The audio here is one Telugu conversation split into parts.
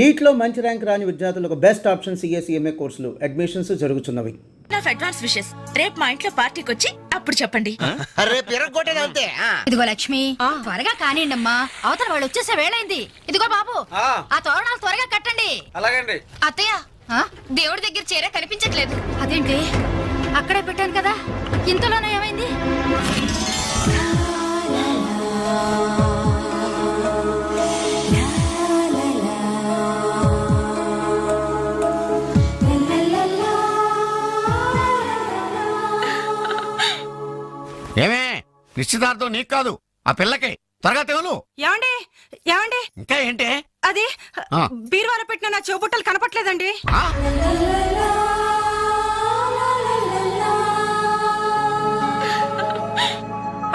నీట్లో మంచి ర్యాంక్ రాని విద్యార్థులకు best option CSEMA courses. Admissions జరుగుతున్నవి. అడ్వాన్స్ విషెస్ రేపు మా ఇంట్లో పార్టీకి వచ్చి అప్పుడు చెప్పండి. ఇదిగో లక్ష్మి త్వరగా కానివ్వండి అమ్మా. అవతల వాళ్ళు వచ్చేసే వేళైంది. ఇదిగో బాబు ఆ. ఆ తోరణాలు త్వరగా కట్టండి. అలాగండి. అత్తయ్య దేవుడి దగ్గర చీర కనిపించట్లేదు. అదేంటి? అక్కడే పెట్టాను కదా. ఇంతలోనే ఏమైంది? ఏమే? నిశ్చితార్థం నీకు కాదు. ఆ పిల్లకి. త్వరగా తెలు ఏమండి? ఏమండి? ఇంకా ఏంటి? అది. బీరువాలో పెట్టిన నా చెవుబుట్టలు కనపట్లేదండి. ఆ?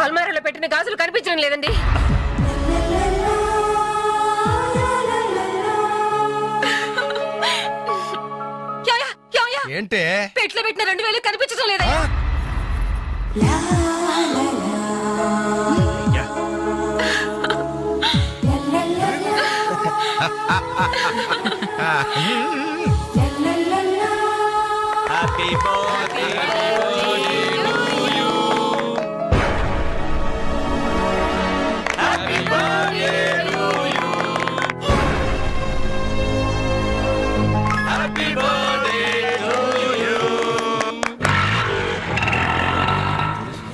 అల్మారాలో పెట్టిన గాజులు కనిపించడం లేదండి? ఏంటే? పెట్లో పెట్టిన రెండు వేలు కనిపించడం లేదా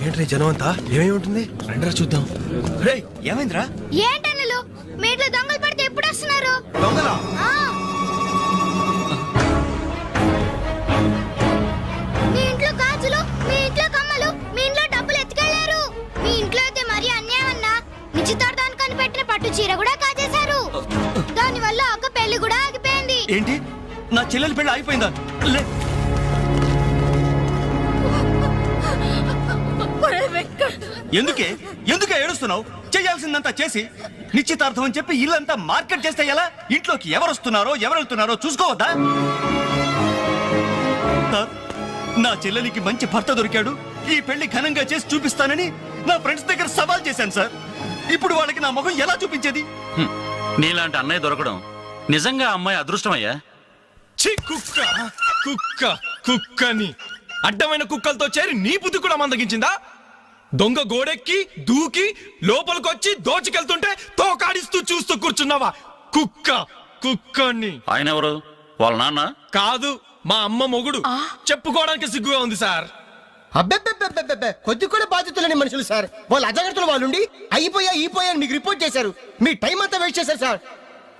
ఏంటి జనం అంతా ఏమేమి ఉంటుంది? రండిరా చూద్దాం. రేయ్ ఏమైందిరా? ఏంటన్నలు మీ ఇంట్లో దొంగలా? మీ ఇంట్లో గాజులు మీ ఇంట్లో కమ్మలు మీ ఇంట్లో డబ్బులు ఎత్తుకెళ్ళారు మీ ఇంట్లో అయితే మరీ అన్యాయం అన్నా. నిశ్చితార్థానికి కనిపెట్టిన పట్టు చీర కూడా కాజేశారు. దాని వల్ల ఒక పెళ్ళి కూడా ఆగిపోయింది. ఏంటి? నా చెల్లెలి పెళ్ళి అయిపోయిందా లే. ఎందుకే? ఎందుకే ఏడుస్తున్నావు? చేయాల్సిందంతా చేసి నిశ్చితార్థం అని చెప్పి ఇల్లంతా మార్కెట్ చేస్తే ఎలా? ఇంట్లోకి ఎవరు వస్తున్నారో ఎవరు వెళ్తున్నారో చూసుకోవద్దా? సార్, నా చెల్లెలికి మంచి భర్త దొరికాడు. ఈ పెళ్ళి ఘనంగా చేసి చూపిస్తానని నా ఫ్రెండ్స్ దగ్గర సవాల్ చేశాను సార్. ఇప్పుడు వాళ్ళకి నా ముఖం ఎలా చూపించేది. నీలాంటి అన్నయ్య దొరకడం నిజంగా అమ్మాయి అదృష్టమయ్యా? ఛీ కుక్క! కుక్క కుక్కని. అడ్డమైన కుక్కలతో చేరి నీ బుద్ధి కూడా మందగించిందా? దొంగ గోడెక్కి దూకి లోపలికొచ్చి దోచుకెళ్తుంటే తోకాడిస్తూ చూస్తూ కూర్చున్నావా? కుక్క కుక్కని. ఆయన ఎవరు? వాళ్ళ నాన్న? కాదు మా అమ్మ మొగుడు. చెప్పుకోవడానికి సిగ్గుగా ఉంది సార్. అబ్బెబ్బెబ్బెబ్బెబ్బె కొద్ది కూడా బాధ్యతలేని మనుషులు సార్. వాళ్ళు అజాగ్రత్తలు వాళ్ళుండి అయిపోయా అయిపోయా అని మీకు రిపోర్ట్ చేశారు. మీ టైం అంతా వేస్ట్ చేశారు సార్.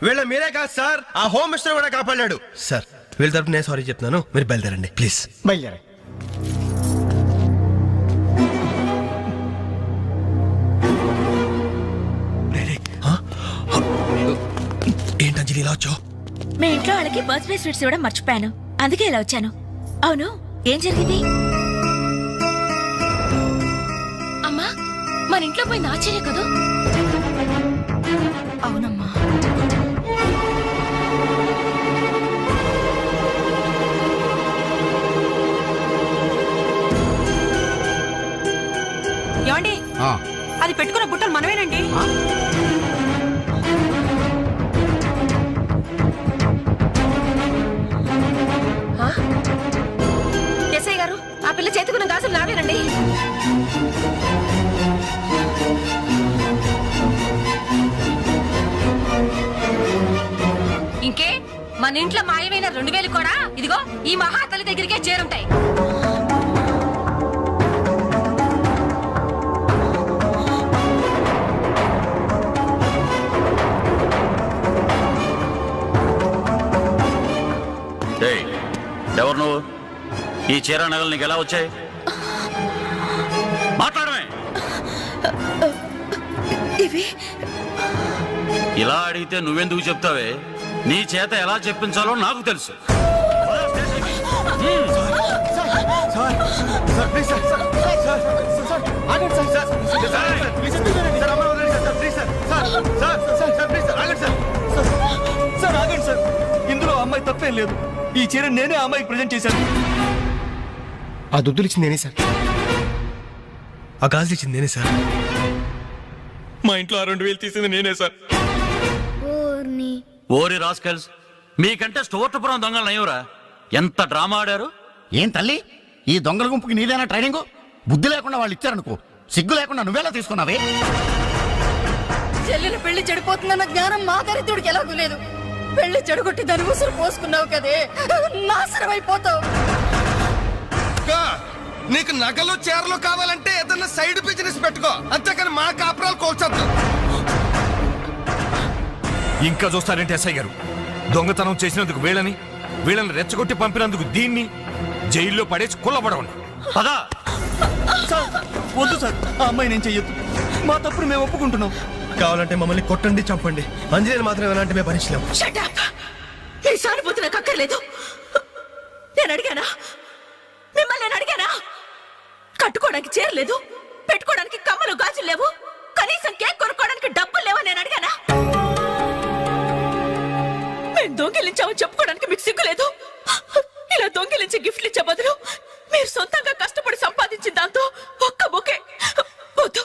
వీళ్ళ మీరే కాదు సార్. ఆ హోమ్ మినిస్టర్ కూడా కాపాడాడు. సార్ వీళ్ళ తరపు నేను సారీ చెప్తున్నాను. మీరు బయలుదేరండి ప్లీజ్. బయలుదేరా అంజలి ఇలా వచ్చావు? మీ ఇంట్లో వాళ్ళకి బర్త్డే స్వీట్స్ ఇవ్వడం మర్చిపోయాను. అందుకే ఇలా వచ్చాను. అవును ఏం జరిగింది? అమ్మా మన ఇంట్లో పోయింది ఆశ్చర్య కదూ? అవునమ్మా. ఏమండి? అది పెట్టుకున్న బుట్టలు మనమేనండి. పిల్ల చేతుకున్న గాజులు నావేనండి. ఇంకే మన ఇంట్లో మాయమైన రెండు వేలు కూడా ఇదిగో ఈ మహాతల్లి దగ్గరికే చేరుంటాయి. ఏయ్, ఎవరు నువ్వు? ఈ చీర నగలు నీకు ఎలా వచ్చాయి మాట్లాడమే ఇవి ఇలా అడిగితే నువ్వెందుకు చెప్తావే నీ చేత ఎలా చెప్పించాలో నాకు తెలుసు సార్ ఆగండి సార్ ఇందులో అమ్మాయి తప్పేం లేదు ఈ చీర నేనే అమ్మాయికి ప్రజెంట్ చేశాను ఆ దుద్దులు ఇచ్చింది నేనే సార్. ఆ గాజులు ఇచ్చింది నేనే సార్. మా ఇంట్లో ఆ రెండు వేలు తీసింది నేనే సార్. ఓరి రాస్కెల్స్ మీకంటే స్టోర్టపురం దొంగలు నయ్యూరా ఎంత డ్రామా ఆడారు? ఏం తల్లి? ఈ దొంగల గుంపుకి నీదేనా ట్రైనింగ్? బుద్ధి లేకుండా వాళ్ళు ఇచ్చారనుకో సిగ్గు లేకుండా నువ్వెలా తీసుకున్నావే? చెల్లెలు పెళ్ళి చెడిపోతుందన్న జ్ఞానం మా దరిద్రుడికి ఎలాగూ లేదు. పెళ్ళి చెడగొట్టి దాని ఉసురు పోసుకున్నావు కదే. నాశనం అయిపోతావు నీకు నగలు చీరలు కావాలంటే ఏదన్నా సైడ్ బిజినెస్ పెట్టుకో. అంతేకాని మా కాపురాలు కోల్చొద్దు. ఇంకా చూస్తారంటే ఎస్ఐ గారు? దొంగతనం చేసినందుకు వీళ్ళని వీళ్ళని రెచ్చగొట్టి పంపినందుకు దీన్ని జైల్లో పడేసి కుల్లబడవండి పదా. సార్ వద్దు సార్. ఆ అమ్మాయి నేను చెయ్యొద్దు. మా తప్పుడు మేము ఒప్పుకుంటున్నాం. కావాలంటే మమ్మల్ని కొట్టండి చంపండి. అంజనేయులు మాత్రం ఎలాంటి మేము భరించలేం Shut up! మీ సానుభూతి నాకు అక్కర్లేదు. నేను అడిగానా? కట్టుకోవడానికి చేరలేదు పెట్టుకోవడానికి కమ్మలు గాజులు లేవు కనీసం కేక్ కొనుక్కోవడానికి డబ్బులు లేవు నేను అడిగానా? మేము దొంగిలించామని చెప్పుకోవడానికి మీకు సిగ్గులేదు ఇలా దొంగిలించి గిఫ్ట్లు ఇచ్చే బదులు మీరు సొంతంగా కష్టపడి సంపాదించిన దాంతో ఒక్క బొకే వద్దు.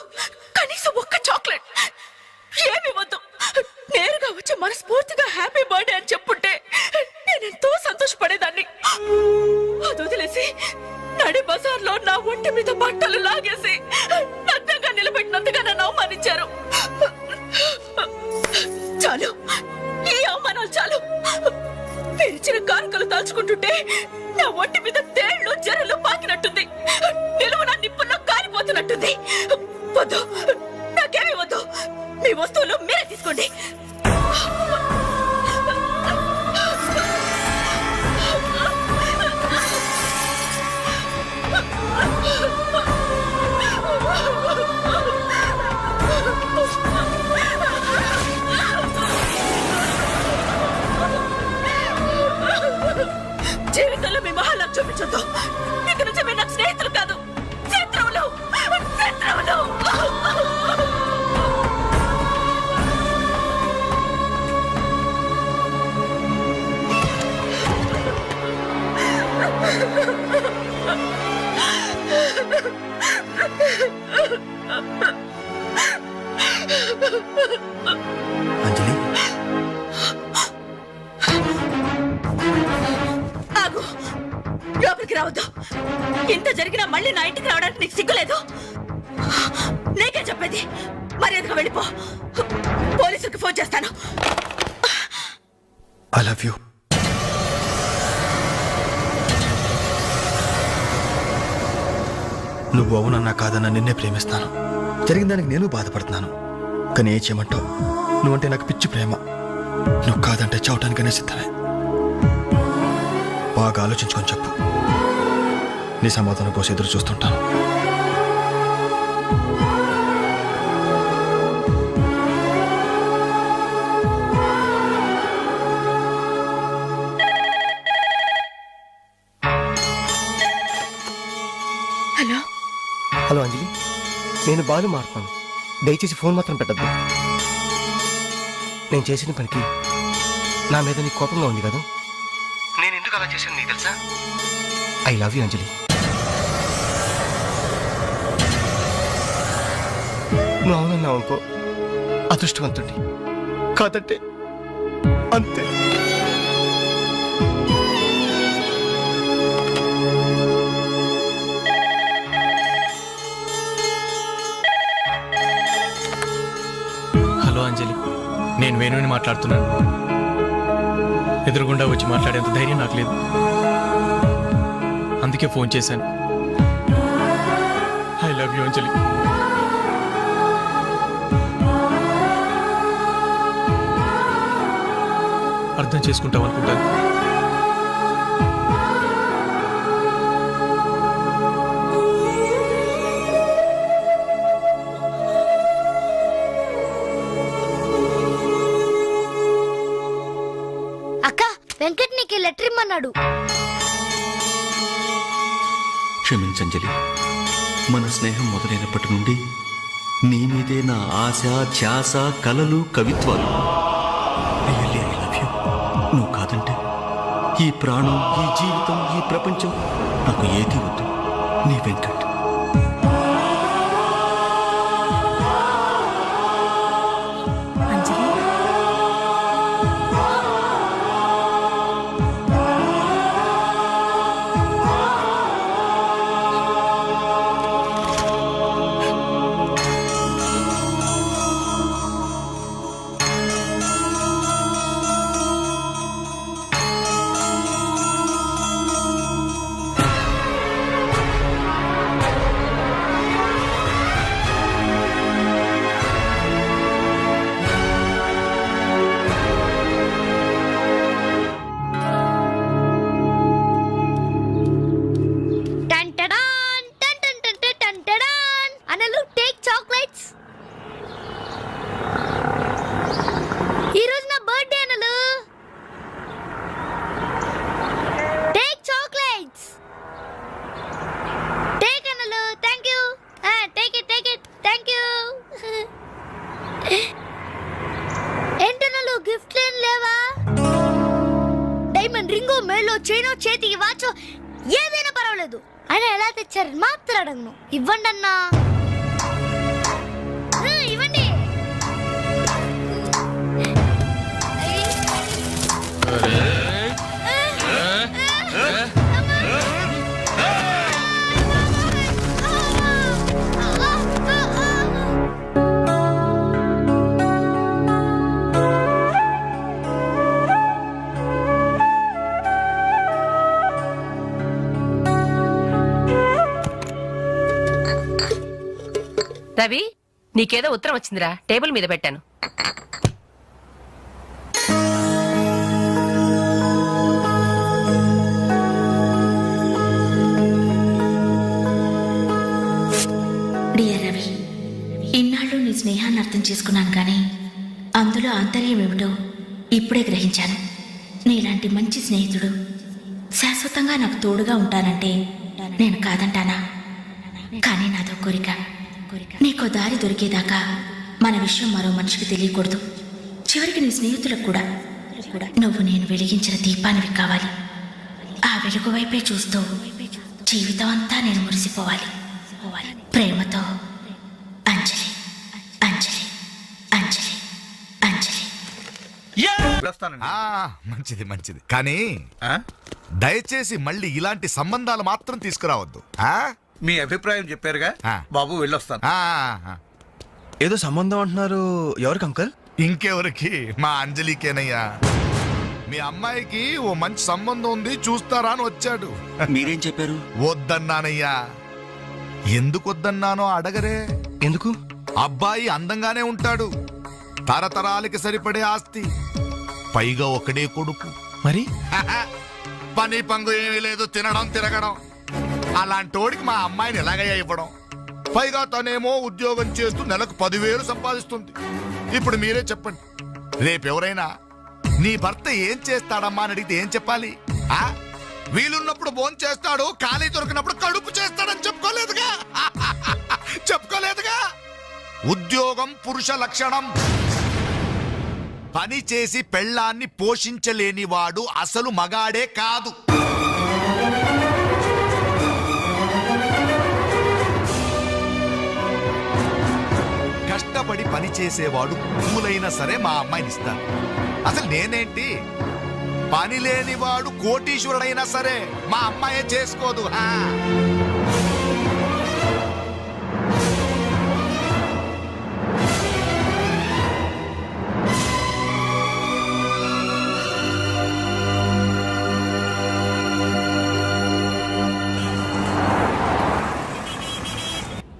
మీ చూపించొద్దు. ఇక నుంచి మీరు నాకు స్నేహితులు పోలీసులకు ఫోన్ చేస్తాను ఐ లవ్ యూ నువ్వు అవునన్నా కాదన్నా నిన్నే ప్రేమిస్తాను. జరిగిన దానికి నేను బాధపడుతున్నాను. కానీ ఏ చేయమంటావు? నువ్వంటే నాకు పిచ్చి ప్రేమ. నువ్వు కాదంటే చావటానికనే సిద్ధమే. బాగా ఆలోచించుకొని చెప్పు. నీ సమాధానం కోసం ఎదురు చూస్తుంటాను. నేను బాలు మారుతున్నాను దయచేసి ఫోన్ మాత్రం పెట్టద్దు. నేను చేసిన పనికి నా మీద నీకు కోపంగా ఉంది కదా? నేను ఎందుకు అలా చేశాను నీకు తెలుసా? I love you Anjali. నువ్వు అవునన్నావు అనుకో అదృష్టవంతుడి కాదంటే అంతే. నేను వేణుని మాట్లాడుతున్నాను. ఎదురుగుండా వచ్చి మాట్లాడేంత ధైర్యం నాకు లేదు. అందుకే ఫోన్ చేశాను. ఐ లవ్ యూ అంజలి అర్థం చేసుకుంటాం అనుకుంటాను. చేశాడు క్షమించంజలి మన స్నేహం మొదలైనప్పటి నుండి నీ మీదే నా ఆశ ధ్యాస కలలు కవిత్వాలు. Really, I love నువ్వు కాదంటే ఈ ప్రాణం ఈ జీవితం ఈ ప్రపంచం నాకు ఏది వద్దు. నీ వెంకట్ రవి నీకేదో ఉత్తరం వచ్చిందిరా. టేబుల్ మీద పెట్టాను. డియర్ రవి ఇన్నాళ్ళు నీ స్నేహాన్ని అర్థం చేసుకున్నాను కానీ అందులో ఆంతర్యం ఏమిటో ఇప్పుడే గ్రహించాను. నీలాంటి మంచి స్నేహితుడు శాశ్వతంగా నాకు తోడుగా ఉంటానంటే నేను కాదంటానా? కానీ నాదో కోరిక. నీకో దారి దొరికేదాకా మన విషయం మరో మనిషికి తెలియకూడదు. చివరికి నీ స్నేహితులకు కూడా. నువ్వు నేను వెలిగించిన దీపానివి కావాలి. ఆ వెలుగు వైపే చూస్తూ జీవితం అంతా నేను మురిసిపోవాలి. ప్రేమతో అంజలి అంజలి అంజలి అంజలి. ఆ, మంచిది మంచిది. కానీ దయచేసి మళ్ళీ ఇలాంటి సంబంధాలు మాత్రం తీసుకురావద్దు. ఆ? మీ అభిప్రాయం చెప్పారుగా. ఆ. బాబు వెళ్ళొస్తాను. ఆ, ఆ. ఏదో సంబంధం అంటున్నారు. ఎవరికి అంకల్? ఇంకెవరికి? మా అంజలికేనయ్యా. మీ అమ్మాయికి ఓ మంచి సంబంధం ఉంది చూస్తారా అని వచ్చాడు. మీరేం చెప్పారు? వద్దన్నానయ్యా. ఎందుకు వద్దన్నానో అడగరే. ఎందుకు? అబ్బాయి అందంగానే ఉంటాడు. తరతరాలకి సరిపడే ఆస్తి. పైగా ఒకడే కొడుకు. మరి? పని పంగు ఏమీ లేదు తినడం తిరగడం. అలాంటోడికి మా అమ్మాయిని ఎలాగయ్యా ఇవ్వడం? పైగా తనేమో ఉద్యోగం చేస్తూ నెలకు పదివేలు సంపాదిస్తుంది. ఇప్పుడు మీరే చెప్పండి రేపెవరైనా నీ భర్త ఏం చేస్తాడమ్మా అని అడిగితే ఏం చెప్పాలి? ఆ? వీలున్నప్పుడు బోన్ చేస్తాడు ఖాళీ దొరికినప్పుడు కడుపు చేస్తాడని చెప్పుకోలేదుగా? చెప్పుకోలేదుగా? ఉద్యోగం పురుష లక్షణం. పని చేసి పెళ్ళాన్ని పోషించలేనివాడు అసలు మగాడే కాదు. కష్టపడి పని చేసేవాడు సరే మా అమ్మాయిని ఇస్తాను అసలు నేనేంటి? పని లేనివాడు కోటీశ్వరుడైనా సరే మా అమ్మాయే చేసుకోదు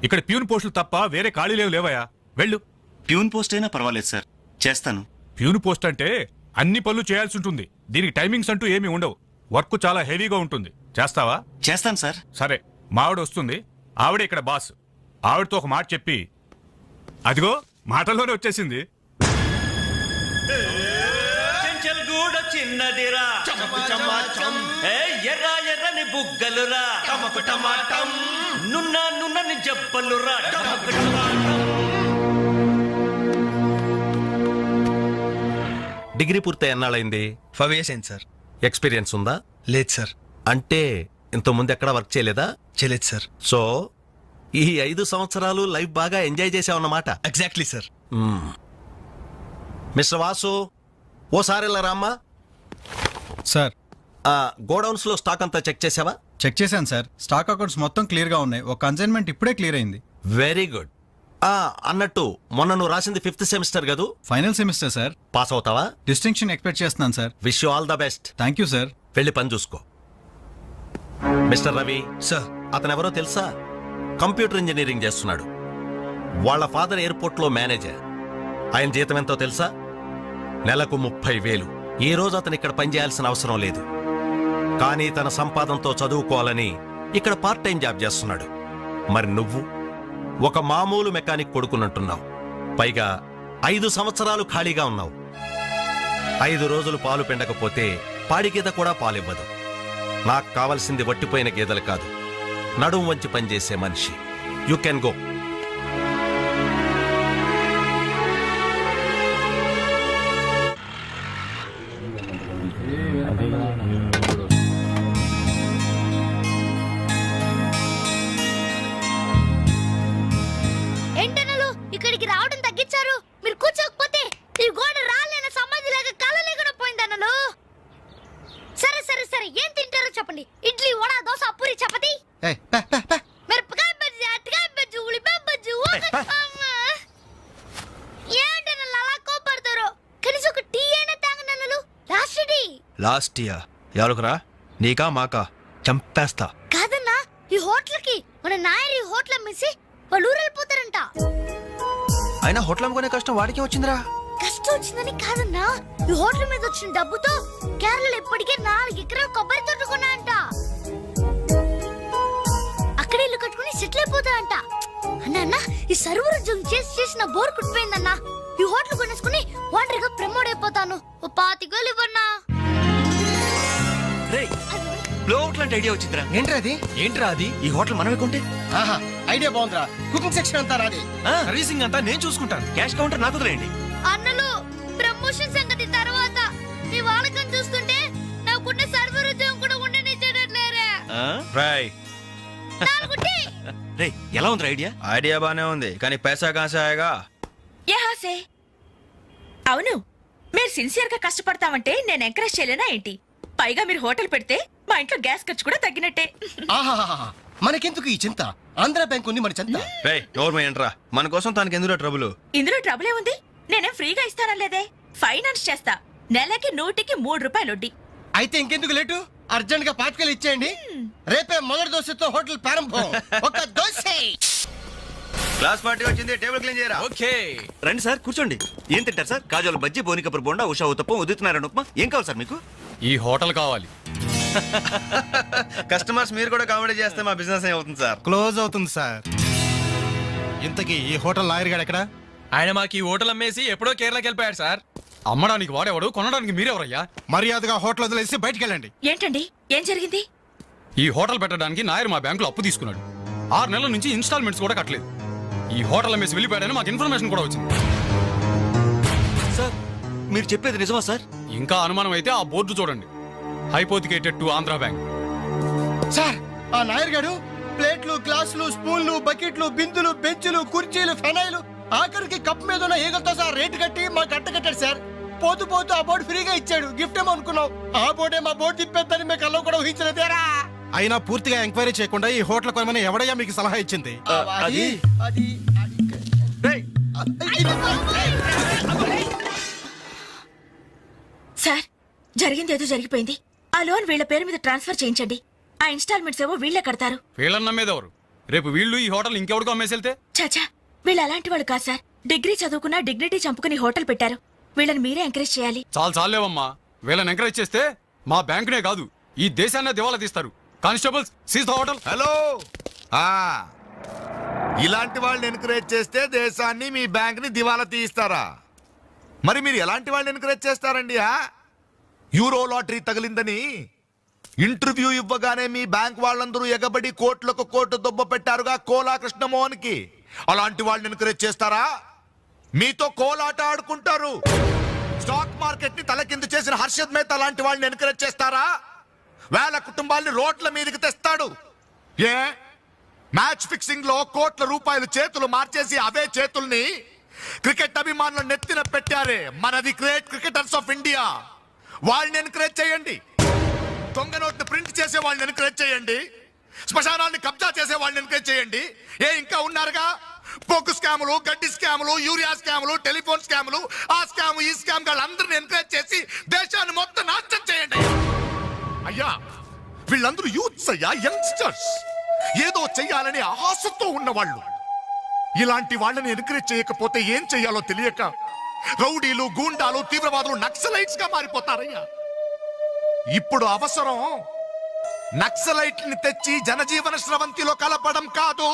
ఇక్కడ ప్యూన్ పోస్టులు తప్ప వేరే ఖాళీ లేవు లేవయా వెళ్ళు. ప్యూన్ పోస్ట్ అయినా పర్వాలేదు సార్. చేస్తాను. ప్యూన్ పోస్ట్ అంటే అన్ని పనులు చేయాల్సి ఉంటుంది. దీనికి టైమింగ్స్ అంటూ ఏమీ ఉండవు. వర్క్ చాలా హెవీగా ఉంటుంది. చేస్తావా? చేస్తాను సార్. సరే మావిడ వస్తుంది. ఆవిడ ఇక్కడ బాస్. ఆవిడతో ఒక మాట చెప్పి అదిగో మాటల్లోనే వచ్చేసింది. చెంచల్గూడ చిన్నదిరా. ఏ ఎర్ర ఎర్రని బుగ్గలురా. టమాటం నున్న నున్నని జబ్బలురా. డిగ్రీ పూర్తయి ఎన్నాళ్ళైంది ఫైవ్ ఇయర్స్ అయింది సార్. ఎక్స్పీరియన్స్ ఉందా? లేదు సార్. అంటే ఇంత ముందు ఎక్కడ వర్క్ చేయలేదా? చేయలేదు సార్. సో ఈ ఐదు సంవత్సరాలు లైఫ్ బాగా enjoy చేసావన్నమాట? Exactly sir. Mister Vasu ఓసారి ఇలా రామ్మా. సార్. ఆ, గోడౌన్స్లో స్టాక్ అంతా చెక్ చేసావా? చెక్ చేశాను సార్. స్టాక్ అకౌంట్స్ మొత్తం క్లియర్గా ఉన్నాయి. ఒక కన్సైన్మెంట్ ఇప్పుడే క్లియర్ అయింది. Very good. ఆ అన్నట్టు మొన్న నువ్వు రాసింది ఫిఫ్త్ సెమిస్టర్ కదూ? Final semester sir. పాస్ అవుతావా? డిస్టింక్షన్ ఎక్స్పెక్ట్ చేస్తున్నాను sir. Wish you all the best thank you sir. వెళ్ళి పని చూసుకో. Mister Ravi sir. అతను ఎవరో తెలుసా? కంప్యూటర్ ఇంజనీరింగ్ చేస్తున్నాడు. వాళ్ళ ఫాదర్ ఎయిర్పోర్ట్లో మేనేజర్. ఆయన జీతం ఎంతో తెలుసా? నెలకు ముప్పై వేలు. ఈ రోజు అతను ఇక్కడ పనిచేయాల్సిన అవసరం లేదు. కానీ తన సంపాదనతో చదువుకోవాలని ఇక్కడ పార్ట్ టైం జాబ్ చేస్తున్నాడు. మరి నువ్వు? ఒక మామూలు మెకానిక్ కొడుకున్నట్టున్నావు పైగా ఐదు సంవత్సరాలు ఖాళీగా ఉన్నావు. ఐదు రోజులు పాలు పిండకపోతే పాడి గీత కూడా పాలివ్వదు. నాకు కావలసింది వట్టిపోయిన గేదెలు కాదు. నడుం వంచి పనిచేసే మనిషి. యు కెన్ గో గారు మీరు కూర్చోకపోతే ఈ గోడ రాలేన సమాధి లాగా కలలేకుండా అన్నను సరే సరే సరే ఏం తింటారో చెప్పండి. ఇడ్లీ వడ దోశ పూరి చపాతి. ఒక టీ లాస్ట్ టీ. నీకా మాకా? చంపేస్తా. కాదన్నా ఈ హోటల్కి మన నాయర్ హోటల్ మిసి వాళ్ళు ఊరెళ్ళిపోతారంట. అయినా హోటల్ అమ్ముకునే కష్టం వాడికి వచ్చిందిరా. కష్టం వచ్చిందని కాదన్నా. ఈ హోటల్ మీద వచ్చిన డబ్బుతో కేరళలో ఇప్పటికే నాలుగు ఎకరాలు కొబ్బరి తోట కొన్నాయంట అక్కడే ఇల్లు కట్టుకుని సెటిల్ అయిపోతాయంట అన్నా అన్న ఈ సర్వర్ ఉద్యోగం చేసి చేసిన బోర్ కుట్టిపోయిందన్నా. ఈ హోటల్ కొనేసుకుని ఒంటరిగా ప్రమోడ్ అయిపోతాను. ఓ పాతికేలు బ్లో అవుట్ లాంటి ఐడియా వచ్చిందిరా. ఏంట్రా అది? ఏంట్రా అది? ఈ హోటల్ మనమే కొంటే? ఆహా ఐడియా బాగుందిరా. కుకింగ్ సెక్షన్ అంతా రాది సర్వీసింగ్ అంతా నేను చూసుకుంటాను. క్యాష్ కౌంటర్ నాకు వదిలేయండి. అన్నలు ప్రమోషన్ సంగతి తర్వాత. మీ వాళ్ళకం చూస్తుంటే నాకున్న సర్వర్ ఉద్యోగం కూడా ఉండనిచ్చేటట్లేరే. రాయ్. రే ఎలా ఉంది ఐడియా? ఐడియా బానే ఉంది కానీ పైసా కాసాయగా యహాసే అవును మీరు సిన్సియర్గా కష్టపడతామంటే నేను ఎంకరేజ్ చేయలేనా ఏంటి? పైగా మీరు హోటల్ పెడితే మా ఇంట్లో గ్యాస్ ఖర్చు కూడా తగ్గినట్టే. ఆహాహాహా. మనకెందుకు ఈ చింత? ఆంధ్ర బ్యాంక్ ఉంది మన చింత. రే నోరు ఏంట్రా? మన కోసం తనకి ఎందులో ట్రబుల్ ఇందులో ట్రబుల్ ఏముంది నేనేం ఫ్రీగా ఇస్తానలేదే ఫైనాన్స్ చేస్తా. నెలకి నూటికి మూడు రూపాయలు వడ్డీ. అయితే ఇంకెందుకు లేటు? అర్జెంట్గా పాతికలు ఇచ్చేయండి. రేపే మొదటి దోశతో హోటల్ ప్రారంభం. ఒక దోశ. క్లాస్ పార్టీ వచ్చింది టేబుల్ క్లీన్ చేయరా? ఓకే. రండి సార్ కూర్చోండి. ఏం తింటారు సార్? కాజాలు బజ్జీ బోనికపూర్ బోండా ఉషా ఉత్తప్పం ఉదితున్నారని ఉప్మా. ఏం కావాలి సార్ మీకు? ఈ హోటల్ కావాలి. కస్టమర్స్ మీరు కూడా కామెడీ చేస్తే మా బిజినెస్ అవుతుంది సార్? క్లోజ్ అవుతుంది సార్. ఇంతకీ ఈ హోటల్ లాయర్ గారు ఎక్కడ? ఆయన మాకు ఈ హోటల్ అమ్మేసి ఎప్పుడో కేరళకి వెళ్ళిపోయాడు సార్. అమ్మడానికి వాడేవాడు కొనడానికి మీరెవరయ్యా? మర్యాదగా హోటల్ వదిలేసి బయటికి వెళ్ళండి. ఏంటండి? ఏం జరిగింది? ఈ హోటల్ పెట్టడానికి నాయర్ మా బ్యాంకులో అప్పు తీసుకున్నాడు. ఆరు నెలల నుంచి ఇన్స్టాల్మెంట్స్ కూడా కట్టలేదు. ఈ హోటల్ అమ్మేసి వెళ్ళిపోయాడని మాకు ఇన్ఫర్మేషన్ కూడా వచ్చింది. సార్ మీరు చెప్పేది నిజమా సార్? ఇంకా అనుమానం అయితే ఆ బోర్డు చూడండి. Hypothecated to Andhra bank. Sir ఆ నాయర్ గారు ప్లేట్లు గ్లాసులు స్పూన్లు బకెట్లు బిందులు బెంచులు కుర్చీలు ఫెనాయిలు ఆఖరికి కప్ మీద ఉన్న ఈగలతో సార్ రేటు కట్టి మా గట్ట కట్టాడు సార్. పోతూ పోతూ ఆ బోర్డు ఫ్రీగా ఇచ్చాడు. గిఫ్ట్ ఏమో అనుకున్నాం. ఆ బోర్డే మా బోర్డు తిప్పేద్దని మేము కల్లో కూడా ఊహించలేదేరా అయినా పూర్తిగా ఎంక్వైరీ చేయకుండా ఈ హోటల్ కొనమని ఎవడయ్యా మీకు సలహా ఇచ్చింది? అది అది రేయ్, సార్ జరిగింది ఏదో జరిగిపోయింది. ఆ లోన్ వీళ్ళ పేరు మీద ట్రాన్స్ఫర్ చేయించండి. ఆ ఇన్స్టాల్మెంట్స్ ఏవో వీళ్ళే కడతారు. వీళ్ళని నమ్మేదెవరు? రేపు వీళ్ళు ఈ హోటల్ ఇంకెవరికో అమ్మేసి వెళ్తే చాచా వీళ్ళు అలాంటి వాళ్ళు కాదు సార్. డిగ్రీ చదువుకున్నా డిగ్నిటీ చంపుకుని హోటల్ పెట్టారు. వీళ్ళని మీరే ఎంకరేజ్ చేయాలి. చాలు చాలేవమ్మా వీళ్ళని ఎంకరేజ్ చేస్తే మా బ్యాంకునే కాదు ఈ దేశాన్నే దివాలా తీస్తారు. Constables seize the hotel. Hello. ఆ. ఇలాంటి వాళ్ళని ఎంకరేజ్ చేస్తే దేశాన్ని మీ బ్యాంక్ని దివాలా తీయిస్తారా? మరి మీరు ఎలాంటి వాళ్ళని ఎంకరేజ్ చేస్తారండి యూరో లాటరీ తగిలిందని ఇంటర్వ్యూ ఇవ్వగానే మీ బ్యాంక్ వాళ్ళందరూ ఎగబడి కోట్లకు కోట్లు దుబ్బ పెట్టారుగా కోలా కృష్ణమోహన్కి అలాంటి వాళ్ళని ఎంకరేజ్ చేస్తారా? మీతో కోలాట ఆడుకుంటారు. స్టాక్ మార్కెట్ని తలకిందు చేసిన హర్షద్ మేత లాంటి వాళ్ళని ఎంకరేజ్ చేస్తారా? వేల కుటుంబాల్ని రోడ్ల మీదకి తెస్తాడు. ఏ? మ్యాచ్ ఫిక్సింగ్లో కోట్ల రూపాయలు చేతులు మార్చేసి అవే చేతుల్ని క్రికెట్ అభిమానులు నెత్తిన పెట్టారే మనది గ్రేట్ క్రికెటర్స్ ఆఫ్ ఇండియా వాళ్ళని ఎంకరేజ్ చేయండి. దొంగ నోట్ని ప్రింట్ చేసే వాళ్ళని ఎంకరేజ్ చేయండి. శ్మశానాన్ని కబ్జా చేసే వాళ్ళని ఎంకరేజ్ చేయండి. ఏ ఇంకా ఉన్నారుగా? పొగ్గు స్కాములు గడ్డి స్కాములు యూరియా స్కాములు టెలిఫోన్ స్కాములు ఆ స్కామ్ ఈ స్కామ్ వాళ్ళందరిని ఎంకరేజ్ చేసి దేశాన్ని మొత్తం నాశనం చేయండి. అయ్యా వీళ్ళందరూ యూత్స్ అయ్యా యంగ్స్టర్స్ ఏదో చెయ్యాలని ఆశతో ఉన్నవాళ్ళు. ఇలాంటి వాళ్ళని ఎన్కరేజ్ చేయకపోతే ఏం చెయ్యాలో తెలియక రౌడీలు గూండాలు తీవ్రవాదులు నక్సలైట్స్గా మారిపోతారయ్యా. ఇప్పుడు అవసరం నక్సలైట్ని తెచ్చి జనజీవన స్రవంతిలో కలపడం కాదు.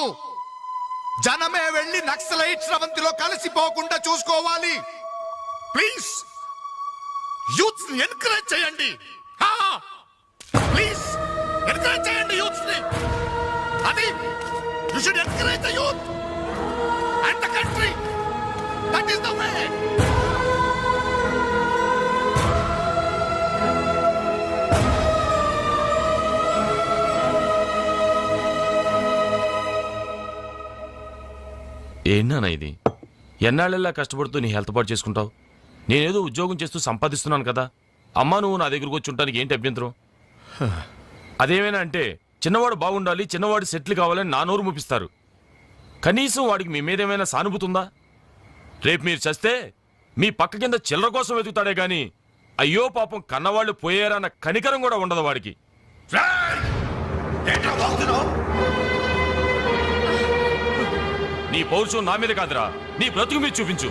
జనమే వెళ్ళి నక్సలైట్ స్రవంతిలో కలిసిపోకుండా చూసుకోవాలి. ప్లీజ్ యూత్ని ఎంకరేజ్ చేయండి ప్లీజ్ ఎన్కరేజ్ చేయండి యూత్ని అది you should encourage the youth and the country that is the way ఏంటన్నా ఇది? ఎన్నాళ్ళెల్లా కష్టపడుతూ నీ హెల్త్ పాటు చేసుకుంటావు? నేనేదో ఉద్యోగం చేస్తూ సంపాదిస్తున్నాను కదా. అమ్మా నువ్వు నా దగ్గరకు వచ్చి ఉండటానికి ఏంటి అభ్యంతరం? అదేమైనా అంటే చిన్నవాడు బాగుండాలి చిన్నవాడు సెటిల్ కావాలని నా నోరు ముపిస్తారు. కనీసం వాడికి మీ మీద ఏమైనా సానుభూతి ఉందా రేపు మీరు చస్తే మీ పక్క కింద చిల్లర కోసం వెతుకుతాడే గాని అయ్యో పాపం కన్నవాళ్ళు పోయారన్న కనికరం కూడా ఉండదు వాడికి. నీ పౌరుషం నా మీద కాదురా. నీ బ్రతుకు మీద చూపించు.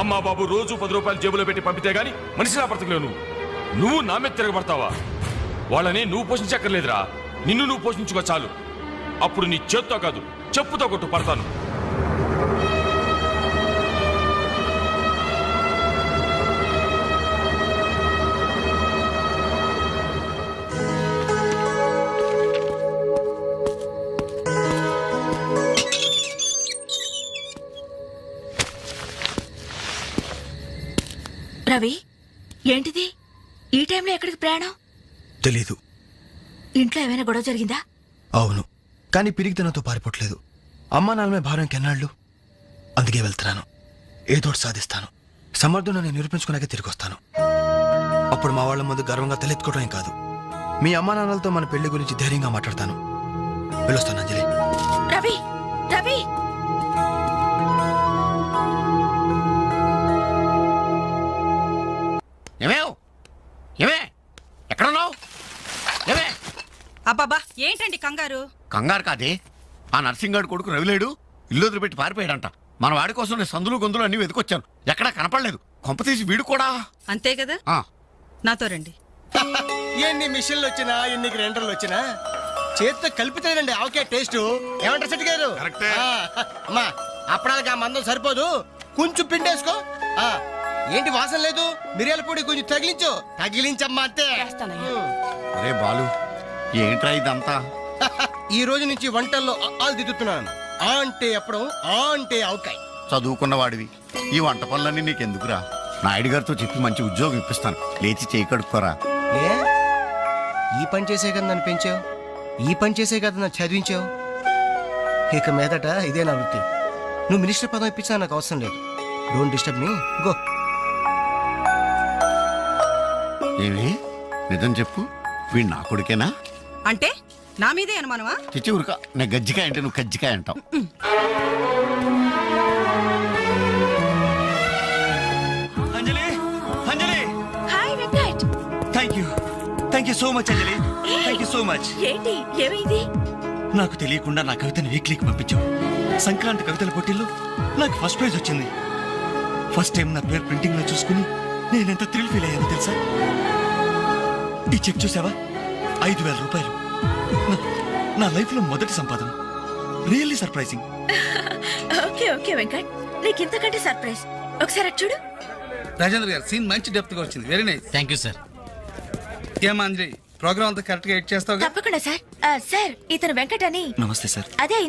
అమ్మా బాబు రోజు పది రూపాయలు జేబులో పెట్టి పంపితే గాని మనిషిలా బ్రతకలేవు నువ్వు. నువ్వు నా మీద తిరగబడతావా? వాళ్ళని నువ్వు పోషించక్కర్లేదురా. నిన్ను నువ్వు పోషించుకో చాలు. అప్పుడు నీ చేత్తో కాదు చెప్పుతో కొట్టు పడతాను. రవి ఏంటిది? ఈ టైంలో ఎక్కడికి ప్రయాణం? తెలీదు. ఇంట్లో ఏమైనా గొడవ జరిగిందా? అవును. కానీ పిరిగితనంతో పారిపోవట్లేదు. అమ్మా నాన్నమే భారం కెన్నాళ్ళు. అందుకే వెళ్తున్నాను. ఏదోటి సాధిస్తాను. సమర్థుడు నేను నిరూపించుకున్నాక తిరిగి వస్తాను అప్పుడు మా వాళ్ళ ముందు గర్వంగా తలెత్తుకోవడం కాదు. మీ అమ్మా నాన్నలతో మన పెళ్ళి గురించి ధైర్యంగా మాట్లాడతాను. వెళ్ళొస్తాను అంజలి. రవి! రవి! అబ్బాబా ఏంటండి కంగారు? కంగారు కాదే. ఆ నర్సింగాడు కొడుకు రవిలేడు ఇల్లు వదిలిపెట్టి పారిపోయాడంట. మన వాడి కోసం నేను సందులు గొంతులు అన్ని వెతుకొచ్చాను. ఎక్కడా కనపడలేదు. కొంప తీసి వీడు కూడా. అంతే కదా? ఆ, నాతో రండి. ఎన్ని మిషన్లు వచ్చినా ఎన్ని గ్రైండర్లు వచ్చినా చేత్తో కలిపితేనండి ఆవకే టేస్ట్. ఏమంటారు సెట్ గారు? కరెక్టే. ఆ, అమ్మా అప్పడానికి ఆ మందం సరిపోదు. కొంచెం పిండేసుకో. ఆ, ఏంటి వాసన లేదు? మిరియాల పొడి కొంచెం తగిలించు. తగిలించమ్మా అంతే. అరే బాలు ఏంట్రా ఇదంతా? ఈ రోజు నుంచి వంటల్లో ఆలు దిద్దుతున్నాను ఆ అంటే అప్పడం ఆ అంటే ఆవకాయ. చదువుకున్న వాడివి ఈ వంట పనులన్నీ నీకెందుకురా? నాయుడు గారితో చెప్పి మంచి ఉద్యోగం ఇప్పిస్తాను. లేచి చేయి కడుక్కోరా. ఏ ఈ పని చేసే కదా నన్ను పెంచావు. ఈ పని చేసే కదా నన్ను చదివించావు. ఇక మీదట ఇదే నా వృత్తి. నువ్వు మినిస్టర్ పదం ఇప్పించా నాకు అవసరం లేదు. డోంట్ డిస్టర్బ్ మీ గో ఏమి? నిజం చెప్పు. వీడు నా కొడుకేనా? అంటే నా మీదే అనుమానమా? చిచ్చి ఉరక నేను గజ్జికాయ అంటే నువ్వు కజ్జికాయ అంటావు. Anjali Anjali. Hi Venkat thank you thank you so much Anjali. Thank you so much ఏంటి? ఏమైంది? నాకు తెలియకుండా నా కవితని వీక్లీకి పంపించావు. సంక్రాంతి కవితల పోటీల్లో నాకు ఫస్ట్ ప్రైజ్ వచ్చింది. ఫస్ట్ టైం నా పేరు ప్రింటింగ్లో చూసుకుని నేనెంత థ్రిల్ ఫీల్ అయ్యాను తెలుసా? ఈ చెక్ చూసావా? ఐదు వేల రూపాయలు. నా- లైఫ్లో మొదటి సంపాదన. Really surprising. Okay okay Venkat. నీకు ఇంతకంటే సర్ప్రైజ్. ఒకసారి చూడు. రాజేంద్ర గారు సీన్ మంచి డెప్త్గా వచ్చింది. Very nice thank you sir ఏమా అంజలి ప్రోగ్రామ్ అంతా కరెక్ట్గా ఎడ్ చేస్తావు తప్పకుండా సార్ ఆ, సార్ ఇతను వెంకట్ అని. నమస్తే సార్ అదే